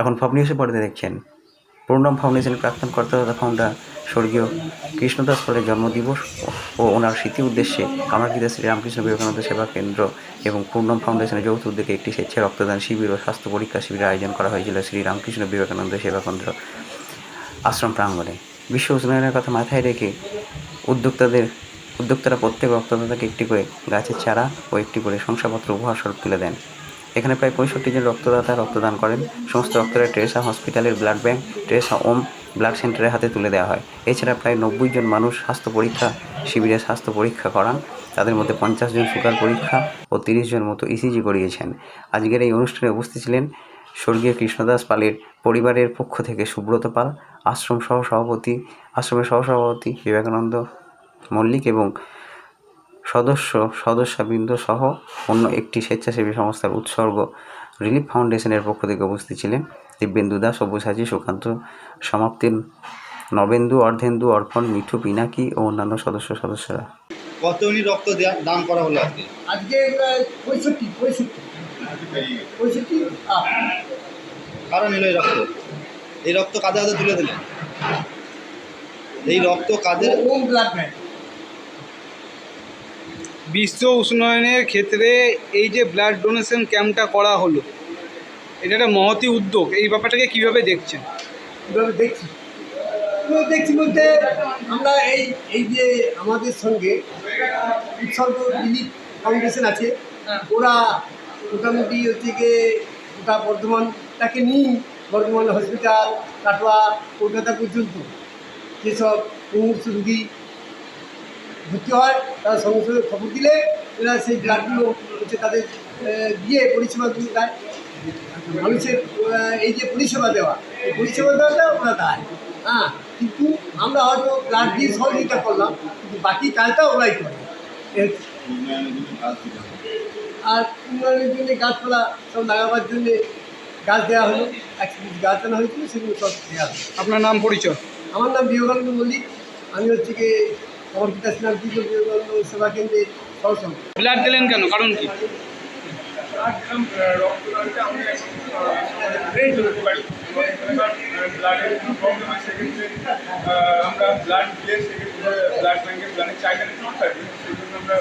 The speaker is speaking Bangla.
এখন নিউজে পড়তে দেখছেন। পূর্ণম ফাউন্ডেশনের প্রাক্তন কর্তা তথা ফাউন্ডার স্বর্গীয় কৃষ্ণদাস পালের জন্মদিবস ও ওনার স্মৃতি উদ্দেশ্যে কামারকিদা শ্রীরামকৃষ্ণ বিবেকানন্দ সেবা কেন্দ্র এবং পূর্ণম ফাউন্ডেশনের যৌথ উদ্যোগে একটি স্বেচ্ছা রক্তদান শিবির ও স্বাস্থ্য পরীক্ষা শিবিরের আয়োজন করা হয়েছিল শ্রীরামকৃষ্ণ বিবেকানন্দ সেবা কেন্দ্র আশ্রম প্রাঙ্গণে। বিশ্ব উষ্ণায়নের কথা মাথায় রেখে উদ্যোক্তাদের, উদ্যোক্তারা প্রত্যেক রক্তদাতাকে একটি করে গাছের চারা ও একটি করে শংসাপত্র উপহার স্বরূপ তুলে দেন। এখানে প্রায় পঁয়ষট্টি জন রক্তদাতা রক্তদান করেন। সমস্ত রক্তরা টেরেসা হসপিটালের blood bank, Teresa Om blood সেন্টারের হাতে তুলে দেওয়া হয়। এছাড়া প্রায় নব্বই জন মানুষ স্বাস্থ্য পরীক্ষা, শিবিরে স্বাস্থ্য পরীক্ষা করান। তাদের মধ্যে পঞ্চাশ জন সুগার পরীক্ষা ও তিরিশ জন মতো ইসিজি করিয়েছেন। আজকের এই অনুষ্ঠানে উপস্থিত ছিলেন স্বর্গীয় কৃষ্ণদাস পালের পরিবারের পক্ষ থেকে সুব্রত পাল আশ্রম সহ সভাপতি, আশ্রমের সহসভাপতি বিবেকানন্দ মল্লিক এবং সদস্য সদস্যবৃন্দ সহ অন্য একটি স্বেচ্ছাসেবী সংস্থার উৎসর্গ রিলিফ ফাউন্ডেশনের পক্ষ থেকে উপস্থিত ছিলেন দিব্যেন্দু দাস সব্যসাচী সুকান্ত সমাপ্তির নবেন্দু অর্ধেন্দু অর্পণ মিঠু পিনাকি ও অন্যান্য সদস্য সদস্যরা। কত ইউনিট রক্ত দান করা হলো আজকে? আজকে পঁয়ষট্টি পঁয়ষট্টি। নিল এই রক্ত। এই রক্ত কাদের হাতে তুলে দিলেন? এই রক্ত কাদের ব্লাড ব্যাংক বিশ্ব উষ্ণায়নের ক্ষেত্রে এই যে ব্লাড ডোনেশন ক্যাম্পটা করা হলো এটা একটা মহতি উদ্যোগ। এই ব্যাপারটাকে কীভাবে দেখছেন? কীভাবে দেখছি? দেখছি বলতে আমরা এই এই যে আমাদের সঙ্গে উৎসর্গ রিলিফ ফাউন্ডেশন আছে ওরা মোটামুটি হচ্ছে গিয়ে গোটা বর্ধমানটাকে নিয়ে বর্ধমান হসপিটাল কাটোয়া কলকাতা পর্যন্ত যেসব রুগী ভর্তি হয় তারা সঙ্গে সঙ্গে খবর দিলে এরা সেই ব্লাডগুলো হচ্ছে তাদের দিয়ে পরিষেবা দিয়ে দেয়। মানুষের এই যে পরিষেবা দেওয়া এই পরিষেবা দেওয়াটা ওরা দেয়। হ্যাঁ কিন্তু আমরা হয়তো ব্লাড দিয়ে সহযোগিতা করলাম কিন্তু বাকি কাজটা ওরাই করে। আর উন্নয়নের জন্য গাছপালা সব লাগাবার জন্যে গাছ দেওয়া হলো একশো গাছ আনা হয়েছিল সেগুলো সব দেওয়া হলো। আপনার নাম পরিচয়? আমার নাম বিবেকানন্দ মল্লিক আমি হচ্ছে কি সেবা ব্লাড দিলেন কেন? কারণ কি? আমরা ব্লাড দিলে সেক্ষেত্রে ব্লাড ব্যাঙ্কের ব্লাডের থাকবে সেই জন্য আমরা